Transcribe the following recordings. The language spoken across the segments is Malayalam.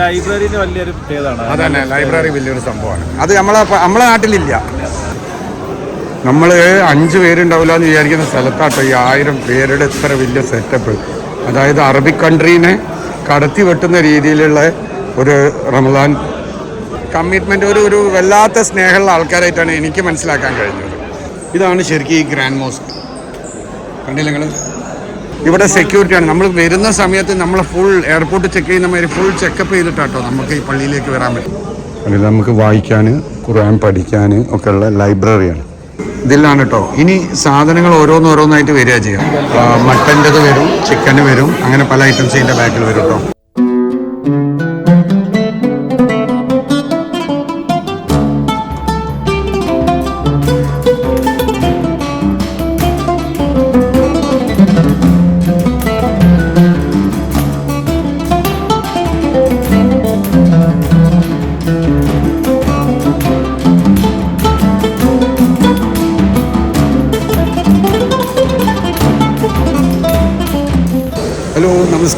ലൈബ്രറിന് വലിയൊരു പ്രത്യേകതയാണ് അതന്നെ ലൈബ്രറി വലിയൊരു സംഭവമാണ്. അത് നമ്മളെ നമ്മളെ നാട്ടിലില്ല. നമ്മൾ അഞ്ച് പേരുണ്ടാവില്ല എന്ന് വിചാരിക്കുന്ന സ്ഥലത്താട്ടോ ഈ ആയിരം പേരുടെ ഇത്ര വലിയ സെറ്റപ്പ് അതായത് അറബിക് കൺട്രീനെ കടത്തി വെട്ടുന്ന രീതിയിലുള്ള ഒരു റമദാൻ കമ്മിറ്റ്മെന്റ് ഒരു ഒരു വല്ലാത്ത സ്നേഹമുള്ള ആൾക്കാരായിട്ടാണ് എനിക്ക് മനസ്സിലാക്കാൻ കഴിഞ്ഞത്. ഇതാണ് ശരിക്കും ഈ ഗ്രാൻഡ് മോസ്ക്. കണ്ടില്ല നിങ്ങൾ ഇവിടെ സെക്യൂരിറ്റിയാണ് നമ്മൾ വരുന്ന സമയത്ത് നമ്മൾ ഫുൾ എയർപോർട്ട് ചെക്ക് ചെയ്യുന്ന മാതിരി ഫുൾ ചെക്കപ്പ് ചെയ്തിട്ടാട്ടോ നമുക്ക് ഈ പള്ളിയിലേക്ക് വരാൻ പറ്റും. അതിൽ നമുക്ക് വായിക്കാൻ ഖുർആൻ പഠിക്കാൻ ഒക്കെ ഉള്ള ലൈബ്രറിയാണ് ഇതിലാണ് കേട്ടോ ഇനി സാധനങ്ങൾ ഓരോന്നോരോന്നായിട്ട് വരിക ചെയ്യാം. മട്ടന്റെത് വരും ചിക്കന് വരും അങ്ങനെ പല ഐറ്റംസ് ഇതിന്റെ ബാക്കിൽ വരും കേട്ടോ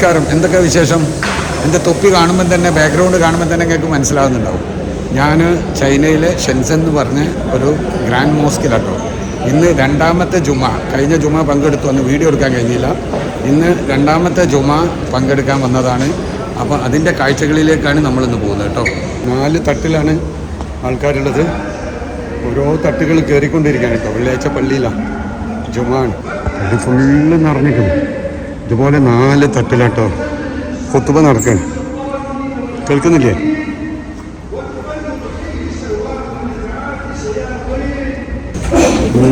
നമസ്കാരം. എന്തൊക്കെ വിശേഷം? എന്റെ തൊപ്പി കാണുമ്പോൾ തന്നെ ബാക്ക്ഗ്രൗണ്ട് കാണുമ്പോൾ തന്നെ നിങ്ങൾക്ക് മനസ്സിലാവുന്നുണ്ടാവും ഞാൻ ചൈനയിലെ ഷെൻസൻ എന്ന് പറഞ്ഞ ഒരു ഗ്രാൻഡ് മോസ്കിലാട്ടോ ഇന്ന് രണ്ടാമത്തെ ജുമ. കഴിഞ്ഞ ജുമ പങ്കെടുത്തു അന്ന് വീഡിയോ എടുക്കാൻ കഴിഞ്ഞില്ല. ഇന്ന് രണ്ടാമത്തെ ജുമ പങ്കെടുക്കാൻ വന്നതാണ്. അപ്പോൾ അതിന്റെ കാഴ്ചകളിലേക്കാണ് നമ്മളിന്ന് പോകുന്നത് കേട്ടോ നാല് തട്ടിലാണ് ആൾക്കാരുള്ളത്. ഓരോ തട്ടുകൾ കയറിക്കൊണ്ടിരിക്കുകയാണ് കേട്ടോ വെള്ളിയാഴ്ച പള്ളിയിലാണ്. ജുമാണ് ഫുള്ള് നിറഞ്ഞിരിക്കുന്നു ഇതുപോലെ നാല് തട്ടിലാട്ടോ. കുത്തുബ നടക്കണം കേൾക്കുന്നില്ലേ?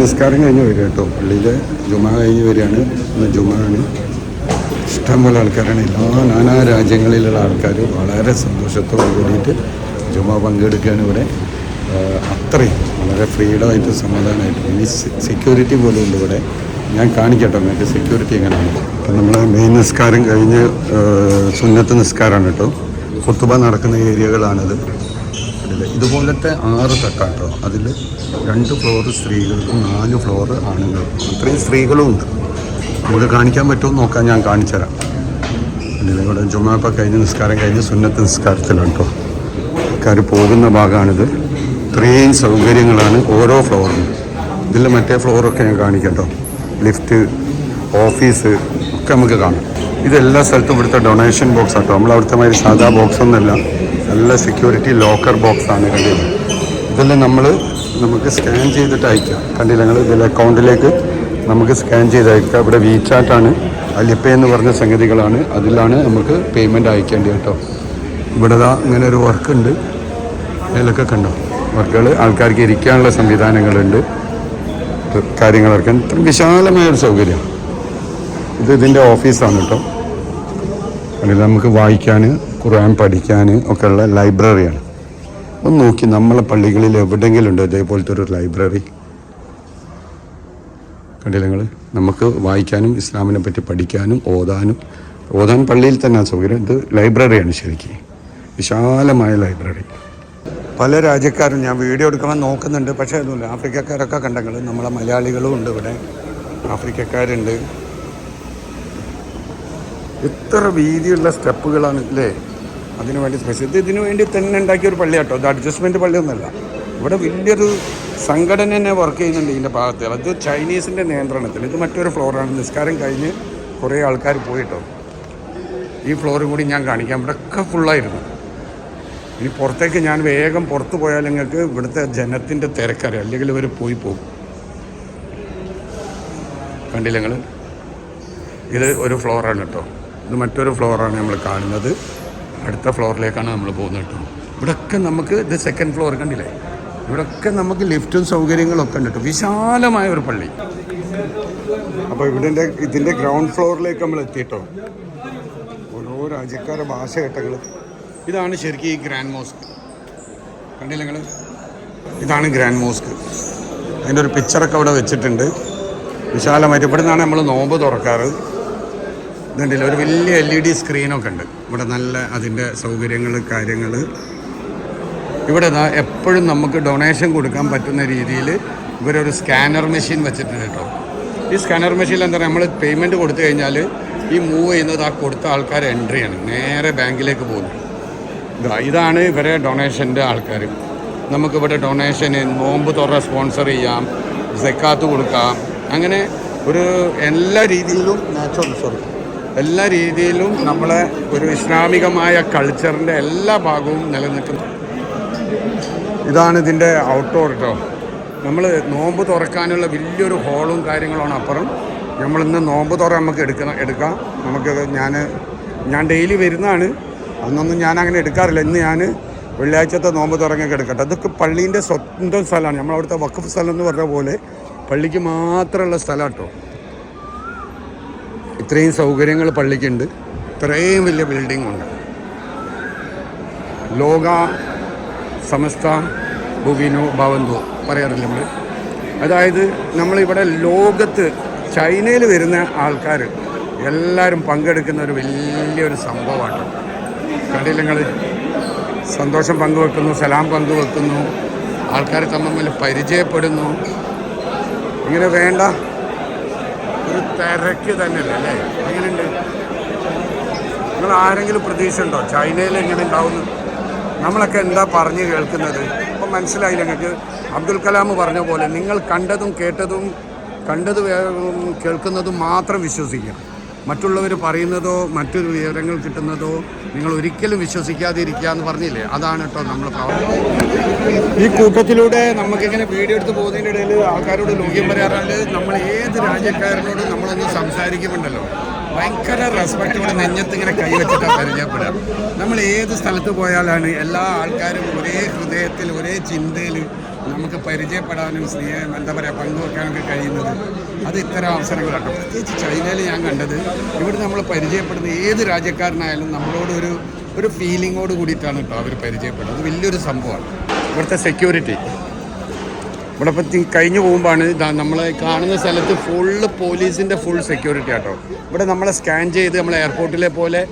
നിസ്കാരം കഴിഞ്ഞ് വരിക കേട്ടോ. പള്ളിയിൽ ജുമ കഴിഞ്ഞ് വരികയാണ്. ഇന്ന് ജുമ ആണ്. ഇഷ്ടംപോലെ ആൾക്കാരാണ്. എല്ലാ നാനാ രാജ്യങ്ങളിലുള്ള ആൾക്കാർ വളരെ സന്തോഷത്തോട് കൂടിയിട്ട് ജുമ പങ്കെടുക്കുകയാണ് ഇവിടെ. അത്രയും വളരെ ഫ്രീഡമായിട്ട് സമാധാനമായിട്ട്. ഇനി സെക്യൂരിറ്റി പോലും ഉണ്ട് ഇവിടെ. ഞാൻ കാണിക്കട്ടോ നിങ്ങൾക്ക് സെക്യൂരിറ്റി എങ്ങനെയാണ്? അപ്പം നമ്മൾ മെയിൻ നിസ്കാരം കഴിഞ്ഞ് സുന്നത്ത് നിസ്കാരമാണ് കേട്ടോ. കുത്തുബ നടക്കുന്ന ഏരിയകളാണിത്. ഇതുപോലത്തെ ആറ് തട്ടാട്ടോ. അതിൽ രണ്ട് ഫ്ലോർ സ്ത്രീകൾക്കും നാല് ഫ്ലോർ ആണുങ്ങൾക്കും. അത്രയും സ്ത്രീകളും ഉണ്ട്. നമുക്ക് കാണിക്കാൻ പറ്റുമോ നോക്കാൻ ഞാൻ കാണിച്ചുതരാം തരാം. അതിൽ ഇവിടെ ജുമാപ്പ കഴിഞ്ഞ് നിസ്കാരം കഴിഞ്ഞ് സുന്നത്ത് നിസ്കാരത്തിലാണ് കേട്ടോ. ആൾക്കാർ പോകുന്ന ഭാഗമാണിത്. ഇത്രയും സൗകര്യങ്ങളാണ് ഓരോ ഫ്ലോറിനും ഇതിൽ മറ്റേ ഫ്ലോറൊക്കെ ഞാൻ കാണിക്കട്ടോ ലിഫ്റ്റ് ഓഫീസ് ഒക്കെ നമുക്ക് കാണാം. ഇതെല്ലാ സ്ഥലത്തും ഇവിടുത്തെ ഡൊണേഷൻ ബോക്സ് ആട്ടോ. നമ്മൾ അവിടുത്തെ മാതിരി സാധാ ബോക്സ് ഒന്നുമല്ല. നല്ല സെക്യൂരിറ്റി ലോക്കർ ബോക്സ് ആണ് കണ്ടില്ല? ഇതെല്ലാം നമ്മൾ നമുക്ക് സ്കാൻ ചെയ്തിട്ട് അയക്കാം. കണ്ടില്ല ഞങ്ങൾ ഇതിൽ അക്കൗണ്ടിലേക്ക് നമുക്ക് സ്കാൻ ചെയ്ത് അയക്കാം. ഇവിടെ വീചാറ്റാണ് അലിപ്പേ എന്ന് പറഞ്ഞ സംഗതികളാണ്. അതിലാണ് നമുക്ക് പേയ്മെന്റ് അയക്കേണ്ടത് കേട്ടോ. ഇവിടെ ഇങ്ങനെ ഒരു വർക്ക് ഉണ്ട്. അതിലൊക്കെ കണ്ടോ? വർക്കുകൾ ആൾക്കാർക്ക് ഇരിക്കാനുള്ള സംവിധാനങ്ങളുണ്ട്. കാര്യങ്ങളൊക്കെ. വിശാലമായ ഒരു സൗകര്യം. ഇത് ഇതിന്റെ ഓഫീസാണ് കേട്ടോ. അല്ലെങ്കിൽ നമുക്ക് വായിക്കാൻ ഖുർആൻ പഠിക്കാൻ ഒക്കെ ഉള്ള ലൈബ്രറിയാണ്. ഒന്ന് നോക്കി നമ്മളെ പള്ളികളിൽ എവിടെയെങ്കിലും ഉണ്ടോ ഇതേപോലത്തെ ഒരു ലൈബ്രറി? കണ്ടില്ല നിങ്ങൾ നമുക്ക് വായിക്കാനും ഇസ്ലാമിനെ പറ്റി പഠിക്കാനും ഓതാനും. ഓതാൻ പള്ളിയിൽ തന്നെ സൗകര്യം. ഇത് ലൈബ്രറിയാണ് ശരിക്കും. വിശാലമായ ലൈബ്രറി. പല രാജ്യക്കാരും ഞാൻ വീഡിയോ എടുക്കാൻ നോക്കുന്നുണ്ട്. പക്ഷേ അതൊന്നുമില്ല ആഫ്രിക്കക്കാരൊക്കെ കണ്ടങ്ങൾ നമ്മളെ മലയാളികളും ഉണ്ട് ഇവിടെ. ആഫ്രിക്കക്കാരുണ്ട്. എത്ര വീതിയുള്ള സ്റ്റെപ്പുകളാണ് അല്ലേ അതിനു വേണ്ടി സ്പെഷ്യൽ ഇത് ഇതിനു വേണ്ടി തന്നെ ഉണ്ടാക്കിയ ഒരു പള്ളിയാട്ടോ. ഇത് അഡ്ജസ്റ്റ്മെന്റ് പള്ളിയൊന്നുമല്ല. ഇവിടെ വലിയൊരു സംഘടന തന്നെ വർക്ക് ചെയ്യുന്നുണ്ട് ഇതിന്റെ ഭാഗത്ത്. അത് ചൈനീസിന്റെ നിയന്ത്രണത്തിൽ. ഇത് മറ്റൊരു ഫ്ലോറാണ് നിസ്കാരം കഴിഞ്ഞ് കുറേ ആൾക്കാർ പോയിട്ടോ. ഈ ഫ്ലോറും കൂടി ഞാൻ കാണിക്കാം. ഇവിടെ ഒക്കെ ഫുള്ളായിരുന്നു ഇനി പുറത്തേക്ക് ഞാൻ വേഗം പുറത്ത് പോയാൽ നിങ്ങൾക്ക് ഇവിടുത്തെ ജനത്തിന്റെ തിരക്കറിയാം. അല്ലെങ്കിൽ ഇവർ പോയി പോകും. കണ്ടില്ല നിങ്ങൾ ഇത് ഒരു ഫ്ലോറാണ് കേട്ടോ. ഇത് മറ്റൊരു ഫ്ലോറാണ് നമ്മൾ കാണുന്നത്. അടുത്ത ഫ്ലോറിലേക്കാണ് നമ്മൾ പോകുന്നത് കേട്ടോ. ഇവിടെയൊക്കെ നമുക്ക് ഇത് സെക്കൻഡ് ഫ്ലോർ കണ്ടില്ലേ? ഇവിടെയൊക്കെ നമുക്ക് ലിഫ്റ്റും സൗകര്യങ്ങളൊക്കെ ഉണ്ട് കേട്ടോ. വിശാലമായ ഒരു പള്ളി. അപ്പോൾ ഇവിടെ ഇതിന്റെ ഗ്രൗണ്ട് ഫ്ലോറിലേക്ക് നമ്മൾ എത്തിയിട്ടോ? ഓരോ രാജ്യക്കാരുടെ ഭാഷ കേട്ടങ്ങൾ ഇതാണ് ശരിക്കും ഈ ഗ്രാൻഡ് മോസ്ക്. കണ്ടില്ല നിങ്ങൾ ഇതാണ് ഗ്രാൻഡ് മോസ്ക്. അതിന്റെ ഒരു പിക്ചറൊക്കെ അവിടെ വെച്ചിട്ടുണ്ട്. വിശാലമായിട്ട് ഇവിടെ നിന്നാണ് നമ്മൾ നോമ്പ് തുറക്കാറ്. ഇതുണ്ടല്ലോ ഒരു വലിയ എൽ ഇ ഡി സ്ക്രീനൊക്കെ ഉണ്ട്. ഇവിടെ നല്ല അതിന്റെ സൗകര്യങ്ങൾ കാര്യങ്ങൾ ഇവിടെ എപ്പോഴും നമുക്ക് ഡൊണേഷൻ കൊടുക്കാൻ പറ്റുന്ന രീതിയിൽ ഇവരൊരു സ്കാനർ മെഷീൻ വെച്ചിട്ടുണ്ട് കേട്ടോ. ഈ സ്കാനർ മെഷീനിൽ എന്താ പറയുക നമ്മൾ പേയ്മെന്റ് കൊടുത്തു കഴിഞ്ഞാൽ ഈ മൂവ് ചെയ്യുന്നത് ആ കൊടുത്ത ആൾക്കാർ എൻട്രിയാണ് നേരെ ബാങ്കിലേക്ക് പോകുന്നു. ഇതാണ് ഇവരെ ഡൊണേഷന്റെ ആൾക്കാർ നമുക്കിവിടെ ഡൊണേഷന് നോമ്പ് തുറ സ്പോൺസർ ചെയ്യാം സെക്കാത്ത് കൊടുക്കാം. അങ്ങനെ ഒരു എല്ലാ രീതിയിലും നാച്ചുറൽ സോറി എല്ലാ രീതിയിലും നമ്മളെ ഒരു ഇസ്ലാമികമായ കൾച്ചറിന്റെ എല്ലാ ഭാഗവും നിലനിൽക്കുന്നു. ഇതാണ് ഇതിന്റെ ഔട്ട്ഡോർ കേട്ടോ നമ്മൾ നോമ്പ് തുറക്കാനുള്ള വലിയൊരു ഹോളും കാര്യങ്ങളുമാണ് അപ്പുറം. നമ്മളിന്ന് നോമ്പ് തുറ നമുക്ക് എടുക്കണം എടുക്കാം. നമുക്ക് ഞാൻ ഞാൻ ഡെയിലി വരുന്നതാണ്. അന്നൊന്നും ഞാൻ അങ്ങനെ എടുക്കാറില്ല. ഇന്ന് ഞാൻ വെള്ളിയാഴ്ചത്തെ നോമ്പ് തുറങ്ങൊക്കെ എടുക്കട്ടെ അതൊക്കെ പള്ളീന്റെ സ്വന്തം സ്ഥലമാണ്. നമ്മളവിടുത്തെ വക്കഫ് സ്ഥലം എന്ന് പറഞ്ഞ പോലെ പള്ളിക്ക് മാത്രമുള്ള സ്ഥലം കേട്ടോ ഇത്രയും സൗകര്യങ്ങൾ പള്ളിക്കുണ്ട്. ഇത്രയും വലിയ ബിൽഡിംഗ് ഉണ്ട് ലോക സമസ്ത ഭുവിനോ ഭവന്തോ പറയാറില്ല നമ്മൾ അതായത് നമ്മളിവിടെ ലോകത്ത് ചൈനയിൽ വരുന്ന ആൾക്കാർ എല്ലാവരും പങ്കെടുക്കുന്ന ഒരു വലിയൊരു സംഭവമാണ് കണ്ടില്ല സന്തോഷം പങ്കുവെക്കുന്നു സലാം പങ്കുവെക്കുന്നു ആൾക്കാർ തമ്മിൽ പരിചയപ്പെടുന്നു. ഇങ്ങനെ വേണ്ട ഒരു തിരക്ക് തന്നെയല്ലേ? അല്ലേ? എങ്ങനെയുണ്ട്? നിങ്ങൾ ആരെങ്കിലും പ്രതീക്ഷ ഉണ്ടോ ചൈനയിൽ എങ്ങനെ ഉണ്ടാവുന്നു? നമ്മളൊക്കെ എന്താ പറഞ്ഞു കേൾക്കുന്നത്? ഇപ്പം മനസ്സിലായി ഞങ്ങൾക്ക് അബ്ദുൽ കലാം പറഞ്ഞ പോലെ നിങ്ങൾ കണ്ടതും കേട്ടതും കണ്ടത് കേൾക്കുന്നതും മാത്രം വിശ്വസിക്കുക മറ്റുള്ളവർ പറയുന്നതോ മറ്റൊരു വിവരങ്ങൾ കിട്ടുന്നതോ നിങ്ങൾ ഒരിക്കലും വിശ്വസിക്കാതിരിക്കുക എന്ന് പറഞ്ഞില്ലേ? അതാണ് കേട്ടോ നമ്മൾ ഈ കൂട്ടത്തിലൂടെ നമുക്കിങ്ങനെ വീഡിയോ എടുത്ത് പോകുന്നതിന്റെ ഇടയിൽ ആൾക്കാരോട് ലോക്യം പറയാറുണ്ട്. നമ്മൾ ഏത് രാജ്യക്കാരനോടും നമ്മളൊന്ന് സംസാരിക്കുന്നുണ്ടല്ലോ. ഭയങ്കര റെസ്പെക്റ്റോടെ നെഞ്ഞത്ത് ഇങ്ങനെ കൈവച്ചിട്ടാണ് പരിചയപ്പെടുക. നമ്മൾ ഏത് സ്ഥലത്ത് പോയാലാണ് എല്ലാ ആൾക്കാരും ഒരേ ഹൃദയത്തിൽ ഒരേ ചിന്തയിൽ നമുക്ക് പരിചയപ്പെടാനും സ്നേഹം എന്താ പറയുക പങ്കുവെക്കാനൊക്കെ കഴിയുന്നത് അത് ഇത്തരം അവസരങ്ങളാണ്. പ്രത്യേകിച്ച് ചൈനയിൽ ഞാൻ കണ്ടത് ഇവിടെ നമ്മൾ പരിചയപ്പെടുന്ന ഏത് രാജ്യക്കാരനായാലും നമ്മളോട് ഒരു ഒരു ഫീലിങ്ങോട് കൂടിയിട്ടാണ് കേട്ടോ അവർ പരിചയപ്പെടുന്നത്. വലിയൊരു സംഭവമാണ്. ഇവിടുത്തെ സെക്യൂരിറ്റി ഇവിടെ ഇപ്പം കഴിഞ്ഞു പോകുമ്പോഴാണ് നമ്മൾ കാണുന്ന സ്ഥലത്ത് ഫുള്ള് പോലീസിന്റെ ഫുൾ സെക്യൂരിറ്റി ആട്ടോ. ഇവിടെ നമ്മളെ സ്കാൻ ചെയ്ത് നമ്മൾ എയർപോർട്ടിലെ പോലെ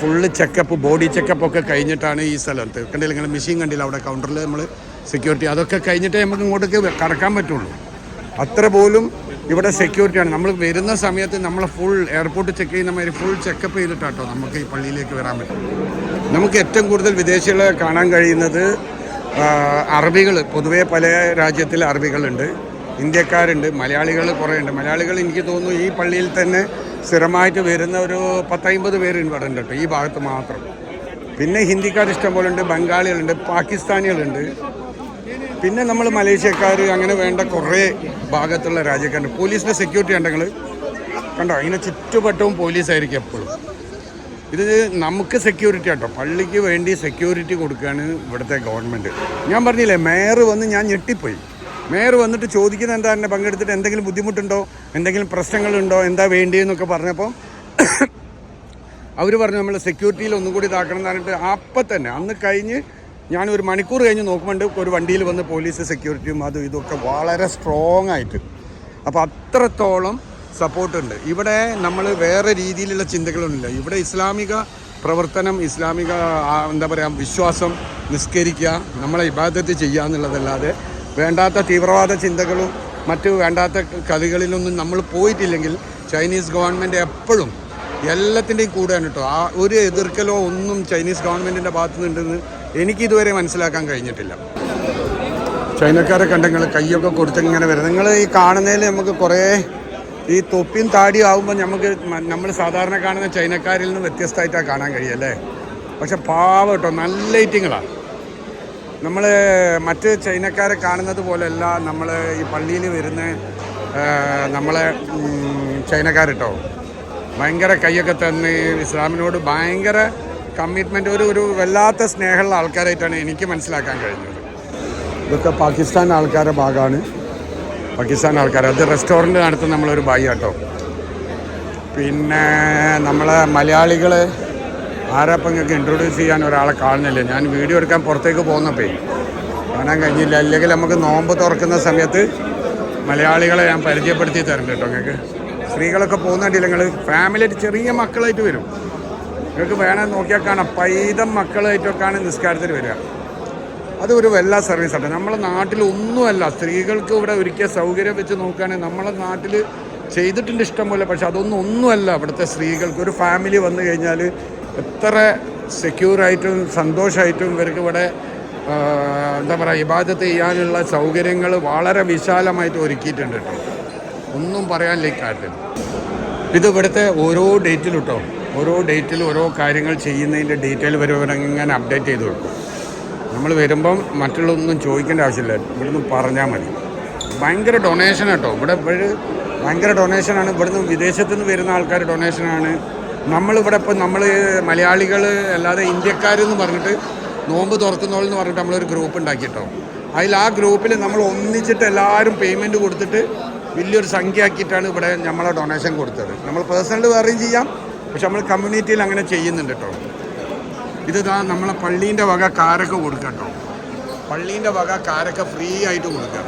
ഫുള്ള് ചെക്കപ്പ് ബോഡി ചെക്കപ്പ് ഒക്കെ കഴിഞ്ഞിട്ടാണ് ഈ സ്ഥലത്ത്. കണ്ടില്ല ഇങ്ങനെ മെഷീൻ കണ്ടില്ല അവിടെ കൗണ്ടറിൽ നമ്മൾ സെക്യൂരിറ്റി അതൊക്കെ കഴിഞ്ഞിട്ടേ നമുക്ക് ഇങ്ങോട്ടേക്ക് കടക്കാൻ പറ്റുള്ളൂ. അത്ര പോലും ഇവിടെ സെക്യൂരിറ്റിയാണ് നമ്മൾ വരുന്ന സമയത്ത് നമ്മൾ ഫുൾ എയർപോർട്ട് ചെക്ക് ചെയ്യുന്ന മാതിരി ഫുൾ ചെക്കപ്പ് ചെയ്തിട്ടാട്ടോ നമുക്ക് ഈ പള്ളിയിലേക്ക് വരാൻ പറ്റും. നമുക്ക് ഏറ്റവും കൂടുതൽ വിദേശികളെ കാണാൻ കഴിയുന്നത് അറബികൾ പൊതുവേ പല രാജ്യത്തിൽ അറബികളുണ്ട്. ഇന്ത്യക്കാരുണ്ട്. മലയാളികൾ കുറേ ഉണ്ട് മലയാളികൾ എനിക്ക് തോന്നുന്നു ഈ പള്ളിയിൽ തന്നെ സ്ഥിരമായിട്ട് വരുന്ന ഒരു പത്തൈമ്പത് പേര് ഇവിടെ ഉണ്ട് കേട്ടോ ഈ ഭാഗത്ത് മാത്രം. പിന്നെ ഹിന്ദിക്കാർ ഇഷ്ടം പോലെ ഉണ്ട് ബംഗാളികളുണ്ട് പാകിസ്ഥാനികളുണ്ട്. പിന്നെ നമ്മൾ മലേഷ്യക്കാർ അങ്ങനെ വേണ്ട കുറേ ഭാഗത്തുള്ള രാജ്യക്കാരുണ്ട്. പോലീസിന്റെ സെക്യൂരിറ്റി ഉണ്ടെങ്കിൽ കണ്ടോ? അതിനെ ചുറ്റുപറ്റവും പോലീസായിരിക്കും എപ്പോഴും. ഇത് നമുക്ക് സെക്യൂരിറ്റി ആട്ടോ. പള്ളിക്ക് വേണ്ടി സെക്യൂരിറ്റി കൊടുക്കുകയാണ് ഇവിടുത്തെ ഗവൺമെന്റ് ഞാൻ പറഞ്ഞില്ലേ മേയർ വന്ന് ഞാൻ ഞെട്ടിപ്പോയി. മേയർ വന്നിട്ട് ചോദിക്കുന്ന എന്താ എന്നെ പങ്കെടുത്തിട്ട് എന്തെങ്കിലും ബുദ്ധിമുട്ടുണ്ടോ? എന്തെങ്കിലും പ്രശ്നങ്ങളുണ്ടോ? എന്താ വേണ്ടിയെന്നൊക്കെ പറഞ്ഞപ്പോൾ അവർ പറഞ്ഞു നമ്മൾ സെക്യൂരിറ്റിയിൽ ഒന്നും കൂടി ഇതാക്കണം എന്ന് പറഞ്ഞിട്ട് അപ്പം തന്നെ അന്ന് കഴിഞ്ഞ് ഞാൻ ഒരു മണിക്കൂർ കഴിഞ്ഞ് നോക്കുമ്പോൾ ഒരു വണ്ടിയിൽ വന്ന് പോലീസ് സെക്യൂരിറ്റിയും അതും ഇതൊക്കെ വളരെ സ്ട്രോങ് ആയിട്ട്. അപ്പോൾ അത്രത്തോളം സപ്പോർട്ടുണ്ട് ഇവിടെ നമ്മൾ വേറെ രീതിയിലുള്ള ചിന്തകളൊന്നുമില്ല. ഇവിടെ ഇസ്ലാമിക പ്രവർത്തനം ഇസ്ലാമിക എന്താ പറയുക വിശ്വാസം നിസ്കരിക്കുക നമ്മളെ ഇബാദത്ത് ചെയ്യുക എന്നുള്ളതല്ലാതെ വേണ്ടാത്ത തീവ്രവാദ ചിന്തകളും മറ്റു വേണ്ടാത്ത കളികളിലൊന്നും നമ്മൾ പോയിട്ടില്ലെങ്കിൽ ചൈനീസ് ഗവൺമെന്റ് എപ്പോഴും എല്ലാത്തിന്റെയും കൂടെയാണ് കേട്ടോ ആ ഒരു എതിർക്കലോ ഒന്നും ചൈനീസ് ഗവൺമെന്റിന്റെ ഭാഗത്തു നിന്നുണ്ടെന്ന് എനിക്കിതുവരെ മനസ്സിലാക്കാൻ കഴിഞ്ഞിട്ടില്ല. ചൈനക്കാരെ കണ്ടെങ്കിൽ കൈയൊക്കെ കൊടുത്തിങ്ങനെ വരും നിങ്ങൾ ഈ കാണുന്നതിൽ നമുക്ക് കുറേ ഈ തൊപ്പിയും താടിയും ആകുമ്പോൾ നമുക്ക് നമ്മൾ സാധാരണ കാണുന്ന ചൈനക്കാരിൽ നിന്ന് വ്യത്യസ്തമായിട്ടാണ് കാണാൻ കഴിയല്ലേ പക്ഷെ പാവം കേട്ടോ നല്ല ലൈറ്റിങ്ങളാണ് നമ്മൾ മറ്റ് ചൈനക്കാരെ കാണുന്നത് പോലെയല്ല നമ്മൾ ഈ പള്ളിയിൽ വരുന്ന നമ്മളെ ചൈനക്കാരിട്ടോ ഭയങ്കര കൈയൊക്കെ തന്ന് ഇസ്ലാമിനോട് ഭയങ്കര കമ്മിറ്റ്മെന്റ് ഒരു ഒരു വല്ലാത്ത സ്നേഹമുള്ള ആൾക്കാരായിട്ടാണ് എനിക്ക് മനസ്സിലാക്കാൻ കഴിഞ്ഞത്. ഇതൊക്കെ പാകിസ്ഥാൻ ആൾക്കാരുടെ ഭാഗമാണ്. പാകിസ്ഥാൻ ആൾക്കാർ അത് റെസ്റ്റോറന്റ് നടത്തുന്ന നമ്മളൊരു ബായി കേട്ടോ പിന്നെ നമ്മളെ മലയാളികൾ ആരാപ്പം ഇൻട്രൊഡ്യൂസ് ചെയ്യാൻ ഒരാളെ കാണുന്നില്ല? ഞാൻ വീഡിയോ എടുക്കാൻ പുറത്തേക്ക് പോകുന്നപ്പോൾ കാണാൻ കഴിഞ്ഞില്ല. അല്ലെങ്കിൽ നമുക്ക് നോമ്പ് തുറക്കുന്ന സമയത്ത് മലയാളികളെ ഞാൻ പരിചയപ്പെടുത്തി തരുന്നുണ്ട് കേട്ടോ നിങ്ങൾക്ക് സ്ത്രീകളൊക്കെ പോകുന്നുണ്ടെങ്കിൽ നിങ്ങൾ ഫാമിലിയായിട്ട് ചെറിയ മക്കളായിട്ട് വരും. നിങ്ങൾക്ക് വേണമെന്ന് നോക്കിയാൽ കാണാം. പൈതം മക്കളായിട്ടൊക്കെയാണ് നിസ്കാരത്തിൽ വരിക. അതൊരു വല്ല ആണ് നമ്മളെ നാട്ടിൽ ഒന്നുമല്ല സ്ത്രീകൾക്ക് ഇവിടെ ഒരുക്കിയ സൗകര്യം വെച്ച് നോക്കുകയാണെങ്കിൽ നമ്മളെ നാട്ടിൽ ചെയ്തിട്ടുണ്ട് ഇഷ്ടം പോലെ പക്ഷെ അതൊന്നും ഒന്നുമല്ല. ഇവിടുത്തെ സ്ത്രീകൾക്ക് ഒരു ഫാമിലി വന്നു കഴിഞ്ഞാൽ എത്ര സെക്യൂറായിട്ടും സന്തോഷമായിട്ടും ഇവർക്ക് ഇവിടെ എന്താ പറയുക ഇബാദത്ത് ചെയ്യാനുള്ള സൗകര്യങ്ങൾ വളരെ വിശാലമായിട്ട് ഒരുക്കിയിട്ടുണ്ട് കേട്ടോ. ഒന്നും പറയാനില്ല ഇക്കാര്യത്തിൽ ഇത് ഇവിടുത്തെ ഓരോ ഡേറ്റിലും കേട്ടോ ഓരോ ഡേറ്റിൽ ഓരോ കാര്യങ്ങൾ ചെയ്യുന്നതിന്റെ ഡീറ്റെയിൽ വരെ ഇങ്ങനെ അപ്ഡേറ്റ് ചെയ്ത് കൊടുക്കും. നമ്മൾ വരുമ്പം മറ്റുള്ളതൊന്നും ചോദിക്കേണ്ട ആവശ്യമില്ല. ഇവിടുന്ന് പറഞ്ഞാൽ മതി. ഭയങ്കര ഡൊണേഷൻ കേട്ടോ. ഇവിടെ ഇവിടെ ഭയങ്കര ഡൊണേഷനാണ് ഇവിടുന്ന് വിദേശത്ത് നിന്ന് വരുന്ന ആൾക്കാർ ഡൊണേഷനാണ് നമ്മളിവിടെ ഇപ്പം നമ്മൾ മലയാളികൾ അല്ലാതെ ഇന്ത്യക്കാരെന്ന് പറഞ്ഞിട്ട് നോമ്പ് തുറക്കുന്നോളെന്ന് പറഞ്ഞിട്ട് നമ്മളൊരു ഗ്രൂപ്പ് ഉണ്ടാക്കിയിട്ടോ അതിൽ ആ ഗ്രൂപ്പിൽ നമ്മൾ ഒന്നിച്ചിട്ട് എല്ലാവരും പേയ്മെന്റ് കൊടുത്തിട്ട് വലിയൊരു സംഖ്യ ആക്കിയിട്ടാണ് ഇവിടെ നമ്മളെ ഡൊണേഷൻ കൊടുത്തത്. നമ്മൾ പേഴ്സണൽ വേറെയും ചെയ്യാം. പക്ഷെ നമ്മൾ കമ്മ്യൂണിറ്റിയിൽ അങ്ങനെ ചെയ്യുന്നുണ്ട് കേട്ടോ. ഇത് ഇതാ നമ്മളെ പള്ളീന്റെ വക കാരൊക്കെ കൊടുക്കാം കേട്ടോ. പള്ളീന്റെ വക കാരൊക്കെ ഫ്രീ ആയിട്ട് കൊടുക്കാം.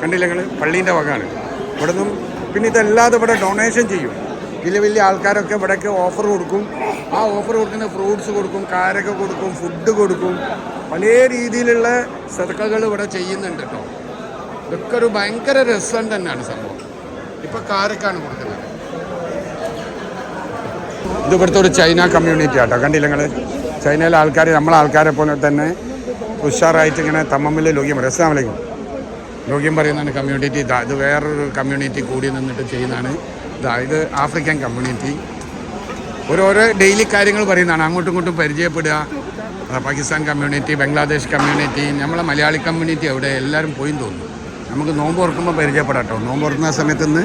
കണ്ടില്ല നിങ്ങൾ പള്ളീന്റെ വകയാണ് ഇവിടെ നിന്നും പിന്നെ ഇതല്ലാതെ ഇവിടെ ഡൊണേഷൻ ചെയ്യും. വലിയ വലിയ ആൾക്കാരൊക്കെ ഇവിടേക്ക് ഓഫർ കൊടുക്കും. ആ ഓഫർ കൊടുക്കുന്ന ഫ്രൂട്ട്സ് കൊടുക്കും കാരൊക്കെ കൊടുക്കും ഫുഡ് കൊടുക്കും. പല രീതിയിലുള്ള സർക്കകൾ ഇവിടെ ചെയ്യുന്നുണ്ട് കേട്ടോ. ഇതൊക്കെ ഒരു ഭയങ്കര രസം തന്നെയാണ് സംഭവം. ഇപ്പം കാരക്കാണ് കൊടുക്കുന്നത്. ഇത് ഇവിടുത്തെ ഒരു ചൈന കമ്മ്യൂണിറ്റി ആട്ടോ. കണ്ടില്ല നിങ്ങൾ ചൈനയിലെ ആൾക്കാർ നമ്മളെ ആൾക്കാരെ പോലെ തന്നെ ഉഷാറായിട്ട് ഇങ്ങനെ തമ്മമ്മിൽ ലോകിയം പറയും. അസ്സാം വലൈക്കും ലോകിയം പറയുന്നതാണ് കമ്മ്യൂണിറ്റി ഇതാ ഇത് വേറൊരു കമ്മ്യൂണിറ്റി കൂടി നിന്നിട്ട് ചെയ്യുന്നതാണ്. ഇതാ ഇത് ആഫ്രിക്കൻ കമ്മ്യൂണിറ്റി ഓരോരോ ഡെയിലി കാര്യങ്ങൾ പറയുന്നതാണ്. അങ്ങോട്ടും ഇങ്ങോട്ടും പരിചയപ്പെടുക. പാകിസ്ഥാൻ കമ്മ്യൂണിറ്റി ബംഗ്ലാദേശ് കമ്മ്യൂണിറ്റി നമ്മളെ മലയാളി കമ്മ്യൂണിറ്റി അവിടെ എല്ലാവരും പോയി തോന്നുന്നു. നമുക്ക് നോമ്പ് ഓർക്കുമ്പോൾ പരിചയപ്പെടാം കേട്ടോ നോമ്പ് ഓർക്കുന്ന സമയത്ത് നിന്ന്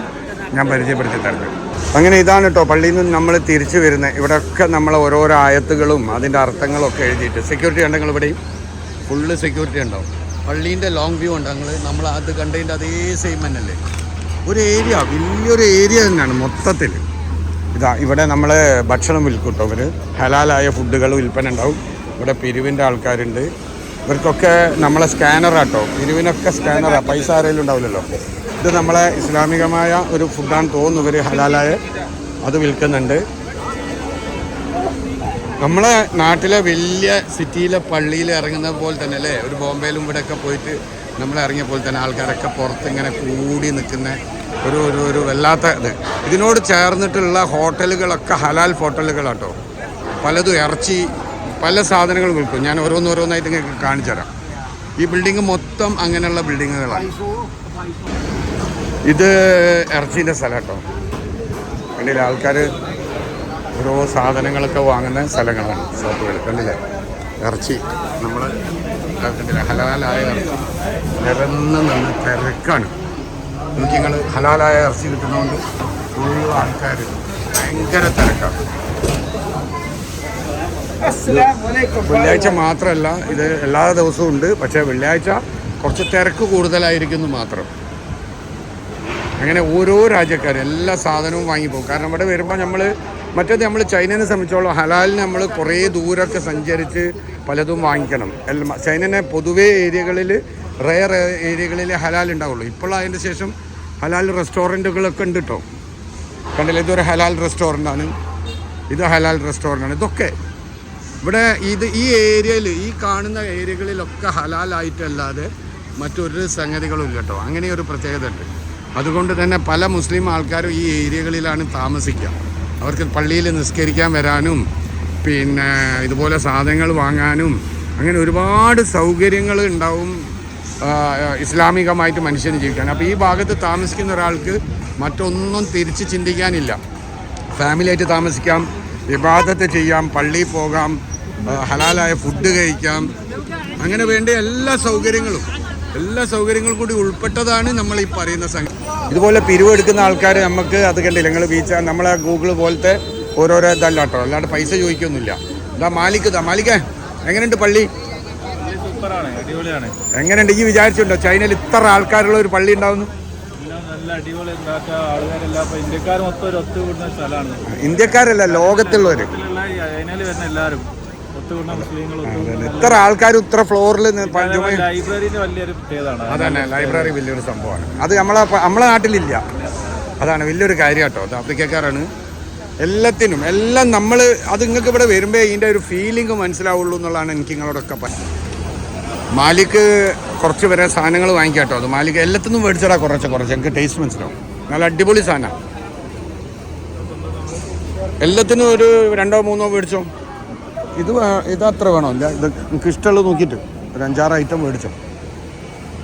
ഞാൻ പരിചയപ്പെടുത്തി തരുന്നത് അങ്ങനെ ഇതാണ് കേട്ടോ പള്ളിയിൽ നിന്ന് നമ്മൾ തിരിച്ചു വരുന്നത് ഇവിടെയൊക്കെ നമ്മൾ ഓരോരോ ആയത്തുകളും അതിന്റെ അർത്ഥങ്ങളും ഒക്കെ എഴുതിയിട്ട്. സെക്യൂരിറ്റി ഉണ്ടെങ്കിൽ ഇവിടെയും? ഫുള്ള് സെക്യൂരിറ്റി ഉണ്ടാവും. പള്ളീന്റെ ലോങ് വ്യൂ ഉണ്ട്. ഞങ്ങൾ നമ്മൾ അത് കണ്ടതിന്റെ അതേ സെയിം തന്നെയല്ലേ? ഒരു ഏരിയ വലിയൊരു ഏരിയ തന്നെയാണ് മൊത്തത്തിൽ ഇതാ ഇവിടെ നമ്മൾ ഭക്ഷണം വിൽക്കും കേട്ടോ ഇവർ ഹലാലായ ഫുഡുകൾ വിൽപ്പന ഉണ്ടാവും. ഇവിടെ പിരിവിന്റെ ആൾക്കാരുണ്ട്. ഇവർക്കൊക്കെ നമ്മളെ സ്കാനറാട്ടോ പിരിവിനൊക്കെ സ്കാനറാണ് പൈസ ആരെങ്കിലും ഉണ്ടാവില്ലല്ലോ? ഇത് നമ്മളെ ഇസ്ലാമികമായ ഒരു ഫുഡാണെന്ന് തോന്നുന്നു ഇവർ ഹലാലായ. അത് വിൽക്കുന്നുണ്ട്. നമ്മളെ നാട്ടിലെ വലിയ സിറ്റിയിലെ പള്ളിയിൽ ഇറങ്ങുന്ന പോലെ തന്നെ അല്ലേ? ഒരു ബോംബെയിലും ഇവിടെയൊക്കെ പോയിട്ട് നമ്മൾ ഇറങ്ങിയ പോലെ തന്നെ ആൾക്കാരൊക്കെ പുറത്ത് ഇങ്ങനെ കൂടി നിൽക്കുന്ന ഒരു ഒരു ഒരു വല്ലാത്ത ഇത്. ഇതിനോട് ചേർന്നിട്ടുള്ള ഹോട്ടലുകളൊക്കെ ഹലാൽ ഹോട്ടലുകളാട്ടോ. പലതും ഇറച്ചി പല സാധനങ്ങളും വിൽക്കും. ഞാൻ ഓരോന്നോരോന്നായിട്ട് നിങ്ങൾക്ക് കാണിച്ചു തരാം ഈ ബിൽഡിംഗ് മൊത്തം അങ്ങനെയുള്ള ബിൽഡിങ്ങുകളാണ് ഇത് ഇറച്ചീന്റെ സ്ഥലം കേട്ടോ. കണ്ടില്ല? ആൾക്കാർ ഓരോ സാധനങ്ങളൊക്കെ വാങ്ങുന്ന സ്ഥലങ്ങളാണ്. ഷോപ്പുകൾ കണ്ടില്ലേ? ഇറച്ചി നമ്മൾ കണ്ടില്ല? ഹലാലായ ഇറച്ചി നിരന്ന് നിന്ന് തിരക്കാണ്. എനിക്ക് നിങ്ങൾ ഹലാലായ ഇറച്ചി കിട്ടുന്നതുകൊണ്ട് ഫുൾ ആൾക്കാർ ഭയങ്കര തിരക്കാണ്. വെള്ളിയാഴ്ച മാത്രമല്ല ഇത് എല്ലാ ദിവസവും ഉണ്ട്. പക്ഷേ വെള്ളിയാഴ്ച കുറച്ച് തിരക്ക് കൂടുതലായിരിക്കുന്നു മാത്രം. അങ്ങനെ ഓരോ രാജ്യക്കാർ എല്ലാ സാധനവും വാങ്ങിപ്പോകും. കാരണം ഇവിടെ വരുമ്പോൾ നമ്മൾ മറ്റേത് നമ്മൾ ചൈനനെ സംബന്ധിച്ചോളം ഹലാലിന് നമ്മൾ കുറേ ദൂരമൊക്കെ സഞ്ചരിച്ച് പലതും വാങ്ങിക്കണം. ചൈനനെ പൊതുവേ ഏരിയകളിൽ റയർ ഏരിയകളിൽ ഹലാൽ ഉണ്ടാവുള്ളൂ. ഇപ്പോൾ അതിന്റെ ശേഷം ഹലാൽ റെസ്റ്റോറന്റുകളൊക്കെ ഉണ്ട് കേട്ടോ കണ്ടില്ല? ഇതൊരു ഹലാൽ റെസ്റ്റോറന്റാണ് ഇത് ഹലാൽ റെസ്റ്റോറന്റാണ് ഇതൊക്കെ ഇവിടെ ഇത് ഈ ഏരിയയിൽ ഈ കാണുന്ന ഏരിയകളിലൊക്കെ ഹലാലായിട്ടല്ലാതെ മറ്റൊരു സംഗതികളും ഇല്ല കേട്ടോ അങ്ങനെ ഒരു പ്രത്യേകത ഉണ്ട്. അതുകൊണ്ട് തന്നെ പല മുസ്ലിം ആൾക്കാരും ഈ ഏരിയകളിലാണ് താമസിക്കുക. അവർക്ക് പള്ളിയിൽ നിസ്കരിക്കാൻ വരാനും പിന്നെ ഇതുപോലെ സാധനങ്ങൾ വാങ്ങാനും അങ്ങനെ ഒരുപാട് സൗകര്യങ്ങൾ ഉണ്ടാവും ഇസ്ലാമികമായിട്ട് മനുഷ്യന് ജീവിക്കാൻ. അപ്പോൾ ഈ ഭാഗത്ത് താമസിക്കുന്ന ഒരാൾക്ക് മറ്റൊന്നും തിരിച്ച് ചിന്തിക്കാനില്ല. ഫാമിലിയായിട്ട് താമസിക്കാം വിവാദത്തെ ചെയ്യാം പള്ളിയിൽ പോകാം ഹലാലായ ഫുഡ് കഴിക്കാം അങ്ങനെ വേണ്ട എല്ലാ സൗകര്യങ്ങളും. എല്ലാ സൗകര്യങ്ങളും കൂടി ഉൾപ്പെട്ടതാണ് നമ്മൾ ഈ പറയുന്ന സംഘം ഇതുപോലെ പിരിവെടുക്കുന്ന ആൾക്കാർ നമുക്ക് അത് കണ്ടില്ല നിങ്ങൾ ബീച്ച് നമ്മളെ ഗൂഗിൾ പോലത്തെ ഓരോരോ ഇതല്ല കേട്ടോ അല്ലാണ്ട് പൈസ ചോദിക്കൊന്നുമില്ല. ഇതാ മാലിക് ഇതാ മാലിക്ക എങ്ങനെയുണ്ട് പള്ളി? എങ്ങനെയുണ്ട്? ഈ വിചാരിച്ചുണ്ടോ ചൈനയിൽ ഇത്ര ആൾക്കാരുള്ള ഒരു പള്ളി ഉണ്ടാവുന്നു? ഇന്ത്യക്കാരല്ല ലോകത്തുള്ളവര്. എല്ലാവരും. ഒത്തുകൂടുന്ന മുസ്ലിങ്ങൾ ഒത്തുകൂടുന്ന ഇത്ര ആൾക്കാർ ഇത്ര ഫ്ലോറിൽ ലൈബ്രറിന്റെ വലിയൊരു പ്രത്യേകതാണ് അതന്നെ ലൈബ്രറി വലിയൊരു സംഭവമാണ്. അത് നമ്മളെ നമ്മളെ നാട്ടിലില്ല. അതാണ് വലിയൊരു കാര്യം കേട്ടോ. അത് ആഫ്രിക്കക്കാരാണ്. എല്ലാത്തിനും എല്ലാം നമ്മൾ അത് നിങ്ങൾക്ക് ഇവിടെ വരുമ്പോൾ ഇതിന്റെ ഒരു ഫീലിംഗ് മനസ്സിലാവുള്ളൂ എന്നുള്ളതാണ് എനിക്ക് നിങ്ങളോടൊക്കെ പറഞ്ഞത്. മാലിക്ക് കുറച്ച് വരെ സാധനങ്ങൾ വാങ്ങിക്കാം കേട്ടോ. അത് മാലിക്ക് എല്ലാത്തിനും മേടിച്ചടാ കുറച്ച് കുറച്ച്. എനിക്ക് ടേസ്റ്റ് മനസ്സിലാവും. നല്ല അടിപൊളി സാധനമാണ് എല്ലാത്തിനും ഒരു രണ്ടോ മൂന്നോ മേടിച്ചോ. ഇത് വേ- ഇത് അത്ര വേണോ? ഇത് നിങ്ങൾക്ക് ഇഷ്ടമുള്ളത് നോക്കിയിട്ട്. ഒരു അഞ്ചാറ് ഐറ്റം മേടിച്ചോ.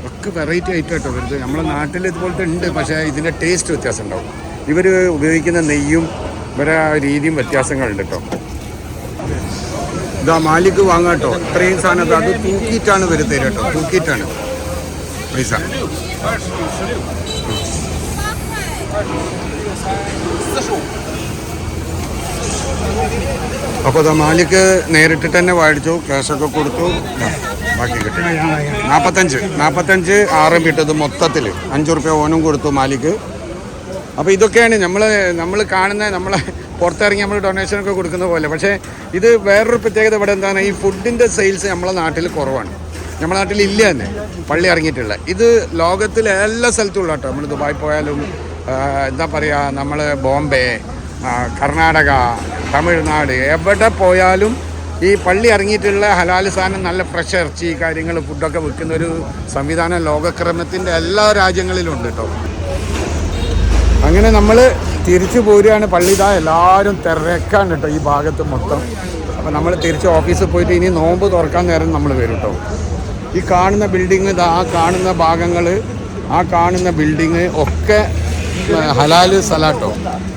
ഒക്കെ വെറൈറ്റി ഐറ്റം കേട്ടോ വരുത് നമ്മളെ നാട്ടിൽ ഇതുപോലത്തെ ഉണ്ട് പക്ഷേ ഇതിന്റെ ടേസ്റ്റ് വ്യത്യാസം ഉണ്ടാവും ഇവർ ഉപയോഗിക്കുന്ന നെയ്യും ഇവരെ ആ രീതിയും വ്യത്യാസങ്ങളുണ്ട് കേട്ടോ. ഇതാ മാലിക്ക് വാങ്ങാം കേട്ടോ. ഇത്രയും സാധനം അത് തൂക്കിയിട്ടാണ് ഇവർ തരിക കേട്ടോ. തൂക്കിയിട്ടാണ്. പൈസ. അപ്പോൾ മാലിക്ക് നേരിട്ട് തന്നെ വാടിച്ചു ക്യാഷൊക്കെ കൊടുത്തു. ബാക്കി കിട്ടി. നാൽപ്പത്തഞ്ച് നാൽപ്പത്തഞ്ച് ആറും കിട്ടത് മൊത്തത്തിൽ അഞ്ച് റുപ്യ ഓനും കൊടുത്തു മാലിക്ക് അപ്പോൾ ഇതൊക്കെയാണ് നമ്മൾ നമ്മൾ കാണുന്ന നമ്മളെ പുറത്തിറങ്ങി നമ്മൾ ഡൊണേഷനൊക്കെ കൊടുക്കുന്ന പോലെ. പക്ഷേ ഇത് വേറൊരു പ്രത്യേകത ഇവിടെ എന്താണ്? ഈ ഫുഡിന്റെ സെയിൽസ് നമ്മളെ നാട്ടിൽ കുറവാണ്. നമ്മുടെ നാട്ടിൽ ഇല്ല തന്നെ. പള്ളി ഇറങ്ങിയിട്ടുള്ള. ഇത് ലോകത്തിലെ എല്ലാ സ്ഥലത്തും ഉള്ള കേട്ടോ നമ്മൾ ദുബായ് പോയാലും എന്താ പറയുക നമ്മൾ ബോംബെ കർണാടക തമിഴ്നാട് എവിടെ പോയാലും ഈ പള്ളി ഇറങ്ങിയിട്ടുള്ള ഹലാൽ സാധനം നല്ല ഫ്രഷ് ഇറച്ചി കാര്യങ്ങൾ ഫുഡൊക്കെ വിൽക്കുന്ന ഒരു സംവിധാനം ലോകക്രമത്തിന്റെ എല്ലാ രാജ്യങ്ങളിലും ഉണ്ട് കേട്ടോ അങ്ങനെ നമ്മൾ തിരിച്ചു പോരുകയാണ് പള്ളിതാ എല്ലാവരും തിരക്കാണ് കേട്ടോ ഈ ഭാഗത്ത് മൊത്തം. അപ്പോൾ നമ്മൾ തിരിച്ച് ഓഫീസിൽ പോയിട്ട് ഇനി നോമ്പ് തുറക്കാൻ നേരം നമ്മൾ വരും കേട്ടോ ഈ കാണുന്ന ബിൽഡിങ് ആ കാണുന്ന ഭാഗങ്ങൾ ആ കാണുന്ന ബിൽഡിങ് ഒക്കെ ഹലാൽ സ്ഥലാട്ടോ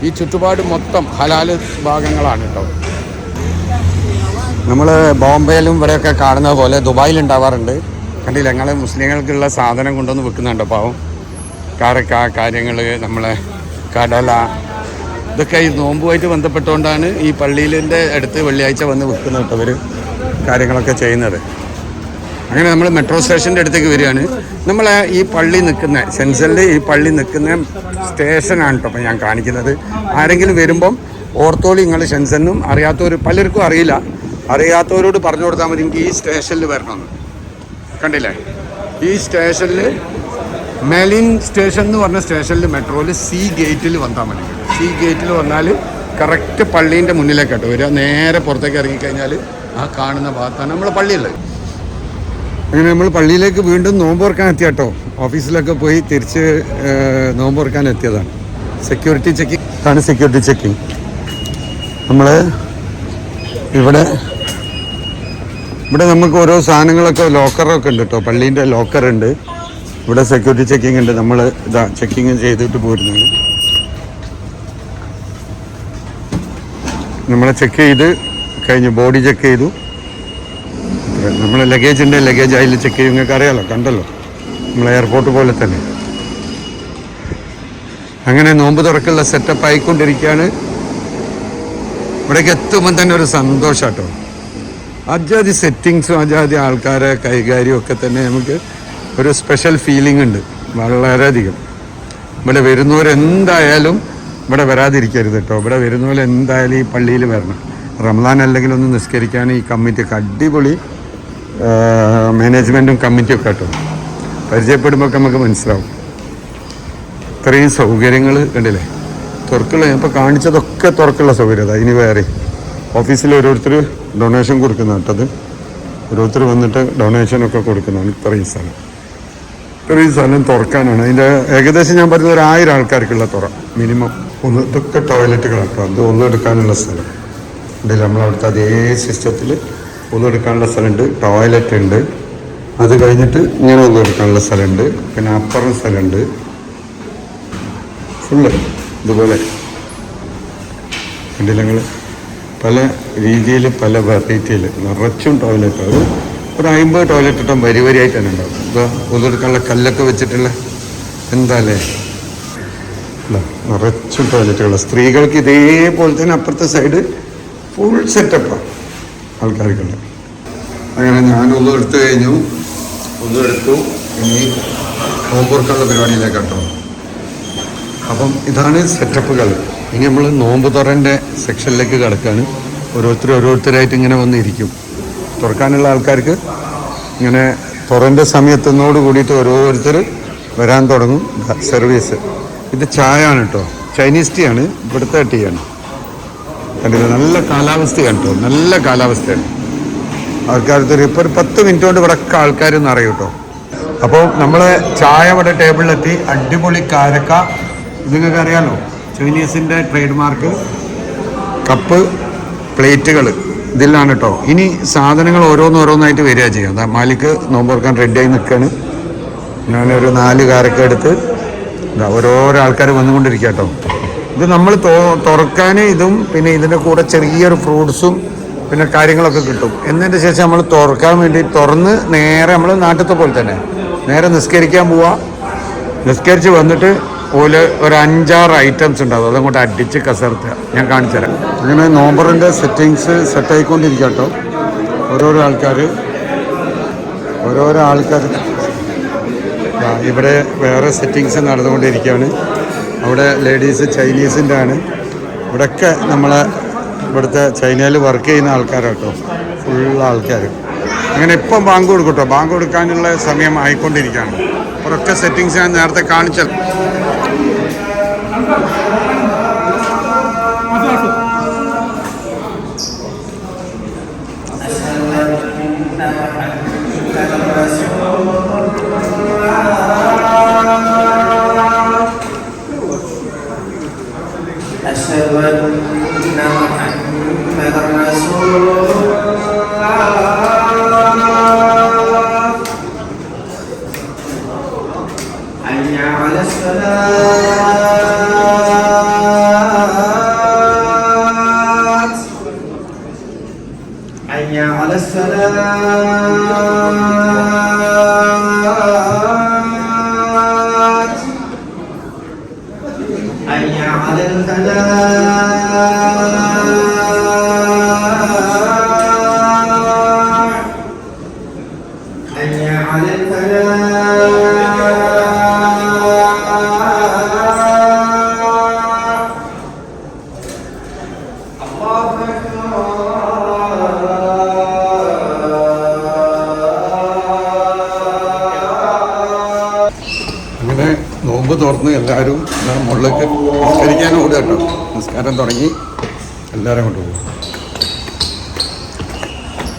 ഈ ചുറ്റുപാട് മൊത്തം ഹലാൽ ഭാഗങ്ങളാണ് കേട്ടോ നമ്മൾ ബോംബെയിലും ഇവിടെയൊക്കെ കാണുന്ന പോലെ ദുബായിൽ ഉണ്ടാവാറുണ്ട്. കണ്ടില്ല ഞങ്ങൾ മുസ്ലിങ്ങൾക്കുള്ള സാധനം കൊണ്ടുവന്ന് വെക്കുന്നുണ്ട് പാവം. കാരക്ക കാര്യങ്ങൾ നമ്മളെ കടല ഇതൊക്കെ ഈ നോമ്പുമായിട്ട് ബന്ധപ്പെട്ടുകൊണ്ടാണ് ഈ പള്ളിയിലിന്റെ അടുത്ത് വെള്ളിയാഴ്ച വന്ന് വെക്കുന്നത് കേട്ടോ ഇവർ കാര്യങ്ങളൊക്കെ ചെയ്യുന്നത്. അങ്ങനെ നമ്മൾ മെട്രോ സ്റ്റേഷന്റെ അടുത്തേക്ക് വരികയാണ്. നമ്മൾ ഈ പള്ളി നിൽക്കുന്ന സെൻസലിൽ ഈ പള്ളി നിൽക്കുന്ന സ്റ്റേഷനാണ് കേട്ടോ അപ്പം ഞാൻ കാണിക്കുന്നത്. ആരെങ്കിലും വരുമ്പം ഓർത്തോളി നിങ്ങൾ സെൻസറിനും അറിയാത്തവർ പലർക്കും അറിയില്ല. അറിയാത്തവരോട് പറഞ്ഞു കൊടുത്താൽ മതി എനിക്ക് ഈ സ്റ്റേഷനിൽ വരണമെന്ന്. കണ്ടില്ലേ? ഈ സ്റ്റേഷനിൽ മെലിൻ സ്റ്റേഷൻ എന്ന് പറഞ്ഞ സ്റ്റേഷനിൽ മെട്രോയിൽ സി ഗേറ്റിൽ വന്നാൽ മതി. സി ഗേറ്റിൽ വന്നാൽ കറക്റ്റ് പള്ളീന്റെ മുന്നിലേക്കാട്ടോ വരിക. നേരെ പുറത്തേക്ക് ഇറങ്ങിക്കഴിഞ്ഞാൽ ആ കാണുന്ന ഭാഗത്താണ് നമ്മൾ പള്ളിയുള്ളത്. അങ്ങനെ നമ്മൾ പള്ളിയിലേക്ക് വീണ്ടും നോമ്പ് ഓർക്കാൻ എത്തിയ കേട്ടോ. ഓഫീസിലൊക്കെ പോയി തിരിച്ച് നോമ്പോർക്കാൻ എത്തിയതാണ്. സെക്യൂരിറ്റി ചെക്കിംഗ് ആണ് സെക്യൂരിറ്റി ചെക്കിംഗ് നമ്മൾ ഇവിടെ ഇവിടെ നമുക്ക് ഓരോ സാധനങ്ങളൊക്കെ ലോക്കറൊക്കെ ഉണ്ട് കേട്ടോ. പള്ളീന്റെ ലോക്കറുണ്ട്. ഇവിടെ സെക്യൂരിറ്റി ചെക്കിംഗ് ഉണ്ട്. നമ്മൾ ഇതാ ചെക്കിങ് ചെയ്തിട്ട് പോരുന്നത് നമ്മളെ ചെക്ക് ചെയ്ത് കഴിഞ്ഞ് ബോഡി ചെക്ക് ചെയ്തു. നമ്മളെ ലഗേജിന്റെ ലഗേജ് അതിൽ ചെക്ക് ചെയ്യും. നിങ്ങൾക്ക് അറിയാലോ കണ്ടല്ലോ. നമ്മൾ എയർപോർട്ട് പോലെ തന്നെ. അങ്ങനെ നോമ്പ് തുറക്കുള്ള സെറ്റപ്പ് ആയിക്കൊണ്ടിരിക്കുകയാണ്. ഇവിടേക്ക് എത്തുമ്പോൾ തന്നെ ഒരു സന്തോഷാട്ടോ. അജാതി സെറ്റിങ്സും അജാതി ആൾക്കാരെ കൈകാര്യം ഒക്കെ തന്നെ നമുക്ക് ഒരു സ്പെഷ്യൽ ഫീലിംഗ് ഉണ്ട്. വളരെയധികം. ഇവിടെ വരുന്നവരെന്തായാലും ഇവിടെ വരാതിരിക്കരുത് കേട്ടോ. ഇവിടെ വരുന്നവരെന്തായാലും ഈ പള്ളിയിൽ വരണം. റംലാൻ അല്ലെങ്കിൽ ഒന്ന് നിസ്കരിക്കാൻ ഈ കമ്മിറ്റിയൊക്കെ അടിപൊളി മാനേജ്മെന്റും കമ്മിറ്റിയൊക്കെ കേട്ടോ പരിചയപ്പെടുമ്പോൾ നമുക്ക് മനസ്സിലാവും. ഇത്രയും സൗകര്യങ്ങൾ കണ്ടില്ലേ? തുറക്കുള്ള ഇപ്പോൾ കാണിച്ചതൊക്കെ തുറക്കുള്ള സൗകര്യം ഇനി വേറെ. ഓഫീസിൽ ഓരോരുത്തർ ഡൊണേഷൻ കൊടുക്കുന്ന കേട്ടത് ഓരോരുത്തർ വന്നിട്ട് ഡൊണേഷനൊക്കെ കൊടുക്കുന്നതാണ് ഇത്രയും സ്ഥലം. ഇത്രയും സ്ഥലം തുറക്കാനാണ്. അതിന്റെ ഏകദേശം ഞാൻ പറയുന്നത് ഒരു ആയിരം ആൾക്കാർക്കുള്ള തുറ. മിനിമം ഒന്ന് ഇതൊക്കെ ടോയ്ലറ്റുകളാട്ടോ അത് ഒന്നെടുക്കാനുള്ള സ്ഥലം. ഉണ്ടല്ലോ നമ്മളവിടുത്തെ അതേ സിസ്റ്റത്തിൽ ഒന്നെടുക്കാനുള്ള സ്ഥലമുണ്ട് ടോയ്ലറ്റ് ഉണ്ട്. അത് കഴിഞ്ഞിട്ട് ഇങ്ങനെ ഒന്നും എടുക്കാനുള്ള സ്ഥലമുണ്ട് പിന്നെ അപ്പുറം സ്ഥലമുണ്ട്. ഫുള്ള് ഇതുപോലെ നിങ്ങൾ പല രീതിയിൽ പല വെറൈറ്റിയിൽ നിറച്ചും ടോയ്ലറ്റ് ഒരു ഒരു അമ്പത് ടോയ്ലറ്റ് ഇട്ടാൽ വരി വരിയായിട്ട് തന്നെ ഉണ്ടാവും. ഇപ്പോൾ ഒന്നെടുക്കാനുള്ള കല്ലൊക്കെ വെച്ചിട്ടുള്ള എന്താ അല്ലേ ഇല്ല, നിറച്ചും ടോയ്ലറ്റുകൾ സ്ത്രീകൾക്ക് ഇതേപോലെ തന്നെ അപ്പുറത്തെ സൈഡ് ഫുൾ സെറ്റപ്പാണ് ആൾക്കാർക്കുണ്ട്. അങ്ങനെ ഞാനൊന്നും എടുത്തു കഴിഞ്ഞു. ഒന്നും എടുത്തു. ഇനി നോമ്പുറക്കുള്ള പരിപാടിയിലേക്ക് കേട്ടോ അപ്പം ഇതാണ് സെറ്റപ്പുകൾ ഇനി നമ്മൾ നോമ്പ് തുറന്റെ സെക്ഷനിലേക്ക് കിടക്കുകയാണ് ഓരോരുത്തർ ഓരോരുത്തരായിട്ട് ഇങ്ങനെ വന്നിരിക്കും. തുറക്കാനുള്ള ആൾക്കാർക്ക് ഇങ്ങനെ തുറന്റെ സമയത്തിനോട് കൂടിയിട്ട് ഓരോരുത്തർ വരാൻ തുടങ്ങും. സർവീസ് ഇത് ചായ ആണ് കേട്ടോ ചൈനീസ് ടീ ആണ്. ഇവിടുത്തെ ടീ ആണ്. കണ്ടില്ല? നല്ല കാലാവസ്ഥയാണ് കേട്ടോ. നല്ല കാലാവസ്ഥയാണ്. ആൾക്കാർക്ക് ഇപ്പോൾ ഒരു പത്ത് മിനിറ്റ് കൊണ്ട് ഇവിടെ ആൾക്കാർ നിറയും കേട്ടോ അപ്പോൾ നമ്മൾ ചായ ഇവിടെ ടേബിളിലെത്തി. അടിപൊളി കാരക്ക. നിങ്ങൾക്ക് അറിയാലോ? ചൈനീസിന്റെ ട്രേഡ് മാർക്ക് കപ്പ് പ്ലേറ്റുകൾ ഇതിലാണ് കേട്ടോ ഇനി സാധനങ്ങൾ ഓരോന്നോരോന്നായിട്ട് വരിക ചെയ്യാം. അതാ മാലിക്ക് നോമ്പോർക്കാൻ റെഡിയായി നിൽക്കുകയാണ് ഞാനൊരു നാല് കാരക്ക എടുത്ത് ഓരോരോ ആൾക്കാർ വന്നുകൊണ്ടിരിക്കുക കേട്ടോ ഇത് നമ്മൾ തുറക്കാൻ ഇതും പിന്നെ ഇതിന്റെ കൂടെ ചെറിയൊരു ഫ്രൂട്ട്സും പിന്നെ കാര്യങ്ങളൊക്കെ കിട്ടും. എന്നതിന്റെ ശേഷം നമ്മൾ തുറക്കാൻ വേണ്ടി തുറന്ന് നേരെ നമ്മൾ നാട്ടിലത്തെ പോലെ തന്നെ. നേരെ നിസ്കരിക്കാൻ പോവാ. നിസ്കരിച്ച് വന്നിട്ട് ഓൽ ഒരു അഞ്ചാറ് ഐറ്റംസ് ഉണ്ടാവും. അതങ്ങോട്ട് അടിച്ച് കസർത്തുക. ഞാൻ കാണിച്ചു തരാം അങ്ങനെ നോമ്പറിന്റെ സെറ്റിങ്സ് സെറ്റായിക്കൊണ്ടിരിക്കുക കേട്ടോ ഓരോരോ ആൾക്കാർ ഓരോരോ ആൾക്കാർ ഇവിടെ വേറെ സെറ്റിങ്സ് നടന്നുകൊണ്ടിരിക്കുകയാണ്. അവിടെ ലേഡീസ് ചൈനീസിന്റെ ആണ് ഇവിടെയൊക്കെ നമ്മളെ ഇവിടുത്തെ ചൈനയിൽ വർക്ക് ചെയ്യുന്ന ആൾക്കാരാട്ടോ. ഫുൾ ആൾക്കാർ അങ്ങനെ ഇപ്പം ബാങ്ക് കൊടുക്കട്ടോ കേട്ടോ ബാങ്ക് കൊടുക്കാനുള്ള സമയം ആയിക്കൊണ്ടിരിക്കുകയാണ്. അപ്പോഴൊക്കെ സെറ്റിങ്സ് ഞാൻ നേരത്തെ കാണിച്ചത്. على السلام.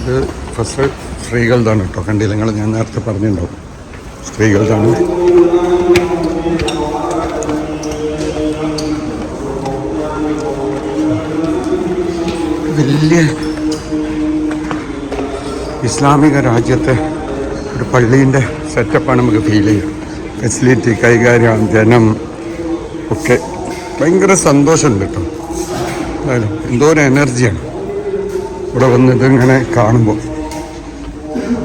ഇത് ഫസ്റ്റ് സ്ത്രീകളുടെ കേട്ടോ. കണ്ടില്ല? നിങ്ങൾ ഞാൻ നേരത്തെ പറഞ്ഞിട്ടുണ്ടാവും സ്ത്രീകളുടെ വലിയ ഇസ്ലാമിക രാജ്യത്തെ ഒരു പള്ളീന്റെ സെറ്റപ്പാണ് നമുക്ക് ഫീൽ ചെയ്യുക ഫെസിലിറ്റി കൈകാര്യം ജനം ഒക്കെ ഭയങ്കര സന്തോഷമുണ്ട് കേട്ടോ. എന്തായാലും എന്തോ ഒരു എനർജിയാണ് ഇവിടെ വന്ന് ഇതിങ്ങനെ കാണുമ്പോൾ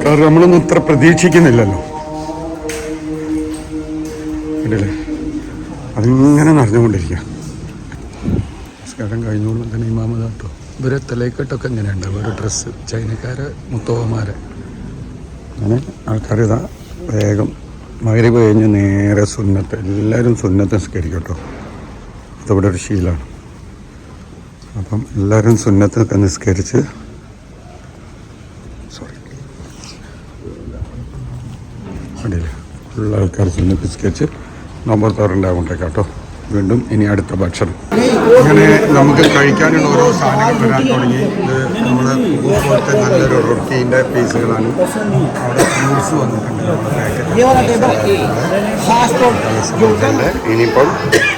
കാരണം നമ്മളൊന്നും ഇത്ര പ്രതീക്ഷിക്കുന്നില്ലല്ലോ. കണ്ടില്ലേ? അതിങ്ങനെ നടന്നുകൊണ്ടിരിക്കുക നമസ്കാരം കഴിഞ്ഞോളും തന്നെ ഇമാമതാട്ടോ ഇവരെ തലേക്കെട്ടൊക്കെ ഇങ്ങനെയുണ്ട് ഒരു ഡ്രസ്സ് ചൈനക്കാരെ മുത്തോവന്മാരെ. അങ്ങനെ ആൾക്കാർ ഇതാ വേഗം മകരവ് കഴിഞ്ഞ് നേരെ സുന്നത്ത്. എല്ലാവരും സുന്നത്ത് സ്കരിക്കട്ടോ അതിവിടെ ഒരു ശീലമാണ് അപ്പം എല്ലാവരും സുന്നത്തൊക്കെ നിസ്കരിച്ച് സോറി അടിയില്ല ഉള്ള ആൾക്കാർ സുന്നത്ത് നിസ്കരിച്ച് നമ്പർ തോറുണ്ടാകൊണ്ടേ കേട്ടോ. വീണ്ടും ഇനി അടുത്ത ഭക്ഷണം. അങ്ങനെ നമുക്ക് കഴിക്കാനുള്ള ഓരോ സാധനങ്ങൾ വരാൻ തുടങ്ങി. ഇത് നമ്മുടെ പോലത്തെ നല്ലൊരു റൊട്ടീന്റെ പീസുകളാണ്. അവിടെ ഫ്രൂട്ട്സ് വന്നിട്ടുണ്ട്. ഇനിയിപ്പം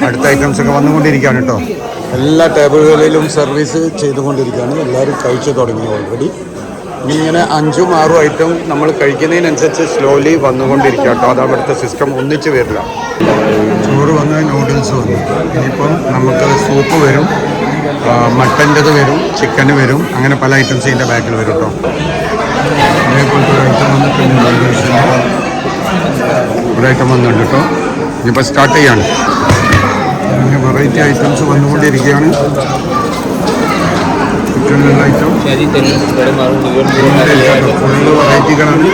അടുത്ത ഐറ്റംസ് ഒക്കെ വന്നുകൊണ്ടിരിക്കുകയാണ് കേട്ടോ. എല്ലാ ടേബിളുകളിലും സർവീസ് ചെയ്തുകൊണ്ടിരിക്കുകയാണ്. എല്ലാവരും കഴിച്ചു തുടങ്ങി ഓൾറെഡി ഇങ്ങനെ അഞ്ചും ആറും ഐറ്റം നമ്മൾ കഴിക്കുന്നതിനനുസരിച്ച് സ്ലോലി വന്നുകൊണ്ടിരിക്കുക കേട്ടോ. അത് അവിടുത്തെ സിസ്റ്റം ഒന്നിച്ച് വരില്ല. ചോറ് വന്ന് നൂഡിൽസ് വന്നു. ഇനിയിപ്പം നമുക്ക് സൂപ്പ് വരും മട്ടന്റെത് വരും ചിക്കൻ വരും. അങ്ങനെ പല ഐറ്റംസ് ഇതിന്റെ ബാക്കിൽ വരും കേട്ടോ. ഐറ്റം ഒരു ഐറ്റം വന്നിട്ടുണ്ട്. കേട്ടോ. ഇനിയിപ്പോൾ സ്റ്റാർട്ട് ചെയ്യാണ്. അങ്ങനെ വെറൈറ്റി ഐറ്റംസ് വന്നുകൊണ്ടിരിക്കുകയാണ്. ചിക്കനുള്ള ഐറ്റം ഫുള്ള് വെറൈറ്റികളാണ്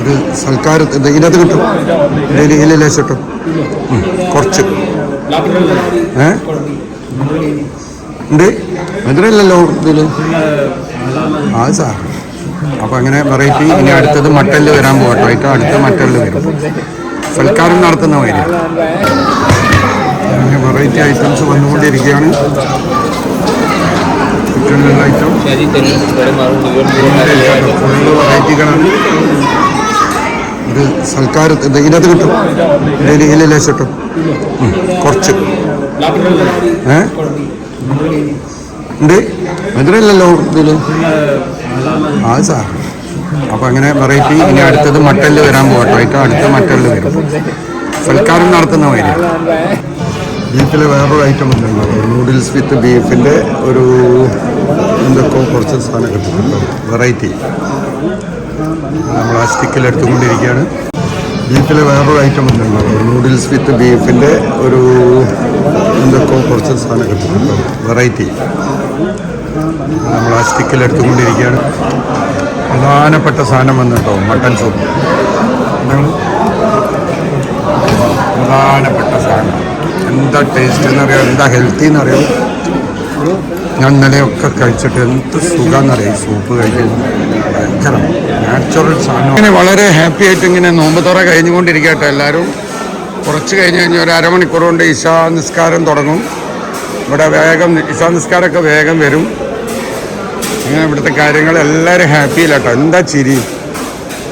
ഇത് സൽക്കാരത്ത് ഇത് ഇതിനകത്ത് കിട്ടും. ഇതിൽ ഇതിൽ ലേശം കിട്ടും കുറച്ച്. ഏ? ഉണ്ട്. മധുരയില്ലല്ലോ ഇതിൽ ആ സാർ അപ്പം അങ്ങനെ വെറൈറ്റി ഇനി അടുത്തത് മട്ടലിൽ വരാൻ പോകട്ടോ ഏറ്റവും അടുത്ത മട്ടലിൽ വരും. സൽക്കാരം നടത്തുന്ന വഴി. വെറൈറ്റി ഐറ്റംസ് വന്നുകൊണ്ടിരിക്കുകയാണ്. വെറൈറ്റികളാണ് ഇത് സൽക്കാരത്ത് ഇത് ഇതിനകത്ത് കിട്ടും. ഇതിൽ ഇതിൽ കിട്ടും. കുറച്ച്. ഏ? ഉണ്ട്? മധുരയില്ലല്ലോ ഇതിൽ. ആ സാർ അപ്പൊ അങ്ങനെ വെറൈറ്റി ഇനി അടുത്തത് മട്ടലിൽ വരാൻ പോകട്ടോ ഏറ്റവും അടുത്ത മട്ടലിൽ വരും. സൽക്കാരം നടത്തുന്ന വഴി. ബീഫിൽ വേറൊരു ഐറ്റം ഉണ്ടല്ലോ നൂഡിൽസ് വിത്ത് ബീഫിന്റെ ഒരു എന്തൊക്കെ കുറച്ച് സാധനം കിട്ടുന്നുണ്ടോ. വെറൈറ്റി നമ്മൾ ആ സ്റ്റിക്കിൽ എടുത്തുകൊണ്ടിരിക്കുകയാണ്. ബീഫിലെ വേറൊരു ഐറ്റം ഉണ്ടല്ലോ നൂഡിൽസ് വിത്ത് ബീഫിന്റെ ഒരു എന്തൊക്കെ കുറച്ച് സാധനം കിട്ടുന്നുണ്ടോ. വെറൈറ്റി നമ്മൾ ആ സ്റ്റിക്കിൽ എടുത്തുകൊണ്ടിരിക്കുകയാണ്. പ്രധാനപ്പെട്ട സാധനം വന്നിട്ടോ മട്ടൻ സൂപ്പ് പ്രധാനപ്പെട്ട സാധനം. എന്താ ടേസ്റ്റ് എന്നറിയോ? എന്താ ഹെൽത്തി എന്നറിയോ? ഞാൻ ഇന്നലെയൊക്കെ കഴിച്ചിട്ട് എന്ത് സുഖമെന്നറിയാം സൂപ്പ് കഴിക്കുന്നു ഭയങ്കര നാച്ചുറൽ സാധനം. ഇങ്ങനെ വളരെ ഹാപ്പി ആയിട്ട് ഇങ്ങനെ നോമ്പ് തുറ കഴിഞ്ഞുകൊണ്ടിരിക്കട്ടെ എല്ലാവരും. കുറച്ച് കഴിഞ്ഞ് കഴിഞ്ഞ് ഒരു അരമണിക്കൂർ കൊണ്ട് ഇശാ നിസ്കാരം തുടങ്ങും. ഇവിടെ വേഗം ഇശാ നിസ്കാരമൊക്കെ വേഗം വരും. ഇങ്ങനെ ഇവിടുത്തെ കാര്യങ്ങൾ എല്ലാവരും ഹാപ്പിയിലാട്ടോ എന്താ ചിരി?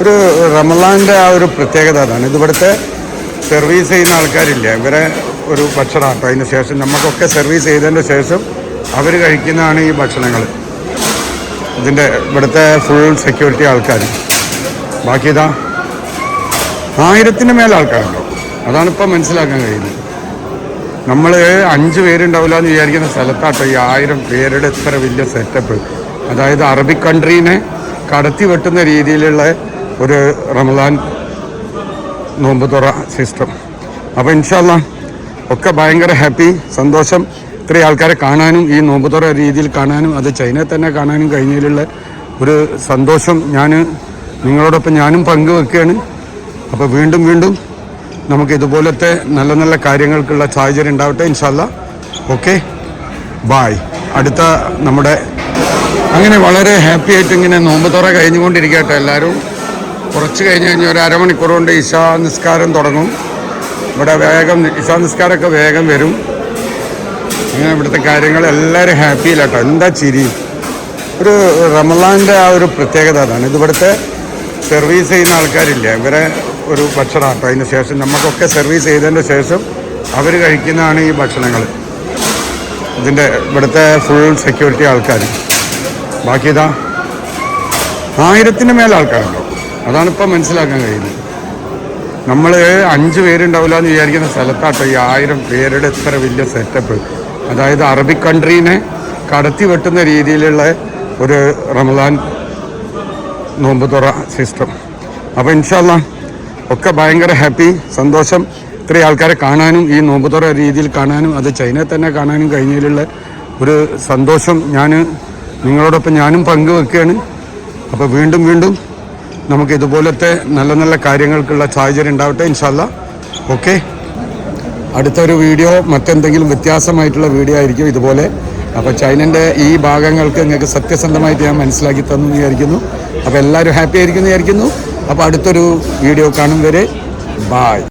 ഒരു റമലാന്റെ ആ ഒരു പ്രത്യേകത അതാണ്. ഇത് ഇവിടുത്തെ സർവീസ് ചെയ്യുന്ന ആൾക്കാരില്ല? ഇവരെ ഒരു ഭക്ഷണമാട്ടോ അതിന് ശേഷം നമുക്കൊക്കെ സർവീസ് ചെയ്തതിന്റെ ശേഷം അവർ കഴിക്കുന്നതാണ് ഈ ഭക്ഷണങ്ങൾ. ഇതിന്റെ ഇവിടുത്തെ ഫുൾ സെക്യൂരിറ്റി ആൾക്കാർ. ബാക്കി ഇതാ ആയിരത്തിന് മേലെ ആൾക്കാരുണ്ടോ? അതാണ് ഇപ്പം മനസ്സിലാക്കാൻ കഴിയുന്നത്. നമ്മൾ അഞ്ച് പേരുണ്ടാവില്ല എന്ന് വിചാരിക്കുന്ന സ്ഥലത്താട്ടോ ഈ ആയിരം പേരുടെ ഇത്ര വലിയ സെറ്റപ്പ് അതായത് അറബിക് കൺട്രീനെ കടത്തി വെട്ടുന്ന രീതിയിലുള്ള ഒരു റമദാൻ നോമ്പ് തുറ സിസ്റ്റം അപ്പോൾ ഇൻഷാല്ല ഒക്കെ ഭയങ്കര ഹാപ്പി സന്തോഷം. ഇത്രയും ആൾക്കാരെ കാണാനും ഈ നോമ്പുതുറ രീതിയിൽ കാണാനും അത് ചൈനയിൽ തന്നെ കാണാനും കഴിഞ്ഞതിലുള്ള ഒരു സന്തോഷം ഞാൻ നിങ്ങളോടൊപ്പം ഞാനും പങ്കുവെക്കുകയാണ്. അപ്പോൾ വീണ്ടും വീണ്ടും നമുക്ക് ഇതുപോലത്തെ നല്ല നല്ല കാര്യങ്ങൾക്കുള്ള സാഹചര്യം ഉണ്ടാവട്ടെ ഇൻഷാല്ല ഓക്കെ? ബായ് അടുത്ത നമ്മുടെ അങ്ങനെ വളരെ ഹാപ്പി ആയിട്ട് ഇങ്ങനെ നോമ്പ് തുറ കഴിഞ്ഞുകൊണ്ടിരിക്കട്ടെ എല്ലാവരും. കുറച്ച് കഴിഞ്ഞ് കഴിഞ്ഞ് ഒരു അരമണിക്കൂർ കൊണ്ട് ഇശാ നിസ്കാരം തുടങ്ങും. ഇവിടെ വേഗം ഇശാ നിസ്കാരമൊക്കെ വേഗം വരും. ഇങ്ങനെ ഇവിടുത്തെ കാര്യങ്ങൾ എല്ലാവരും ഹാപ്പിയിലാട്ടോ എന്താ ചിരി? ഒരു റമലാന്റെ ആ ഒരു പ്രത്യേകത അതാണ്. ഇതിവിടുത്തെ സർവീസ് ചെയ്യുന്ന ആൾക്കാരില്ല? ഇവരെ ഒരു ഭക്ഷണമാട്ടോ അതിന് ശേഷം നമുക്കൊക്കെ സർവീസ് ചെയ്തതിന്റെ ശേഷം അവർ കഴിക്കുന്നതാണ് ഈ ഭക്ഷണങ്ങൾ. ഇതിന്റെ ഇവിടുത്തെ ഫുൾ സെക്യൂരിറ്റി ആൾക്കാർ ബാക്കി ഇതാ ആയിരത്തിന് മേലെ ആൾക്കാരുണ്ടോ? അതാണിപ്പോൾ മനസ്സിലാക്കാൻ കഴിയുന്നത്. നമ്മൾ അഞ്ച് പേരുണ്ടാവില്ല എന്ന് വിചാരിക്കുന്ന സ്ഥലത്താട്ടോ ഈ ആയിരം പേരുടെ ഇത്ര വലിയ സെറ്റപ്പ് അതായത് അറബിക് കൺട്രീനെ കടത്തി വെട്ടുന്ന രീതിയിലുള്ള ഒരു റമദാൻ നോമ്പ് തുറ സിസ്റ്റം അപ്പോൾ ഇൻഷാല്ല ഒക്കെ ഭയങ്കര ഹാപ്പി സന്തോഷം. ഇത്രയും ആൾക്കാരെ കാണാനും ഈ നോമ്പ് തുറ രീതിയിൽ കാണാനും അത് ചൈനയിൽ തന്നെ കാണാനും കഴിഞ്ഞതിലുള്ള ഒരു സന്തോഷം ഞാൻ നിങ്ങളോടൊപ്പം ഞാനും പങ്കുവെക്കുകയാണ്. അപ്പോൾ വീണ്ടും വീണ്ടും നമുക്ക് ഇതുപോലത്തെ നല്ല നല്ല കാര്യങ്ങൾക്കുള്ള സാഹചര്യം ഉണ്ടാവട്ടെ ഇൻഷാല്ല ഓക്കെ അടുത്തൊരു വീഡിയോ മറ്റെന്തെങ്കിലും വ്യത്യാസമായിട്ടുള്ള വീഡിയോ ആയിരിക്കും ഇതുപോലെ. അപ്പോൾ ചൈനന്റെ ഈ ഭാഗങ്ങൾക്ക് നിങ്ങൾക്ക് സത്യസന്ധമായിട്ട് ഞാൻ മനസ്സിലാക്കി തന്നു വിചാരിക്കുന്നു. അപ്പോൾ എല്ലാവരും ഹാപ്പി ആയിരിക്കുന്നു വിചാരിക്കുന്നു. അപ്പോൾ അടുത്തൊരു വീഡിയോ കാണും വരെ. ബായ്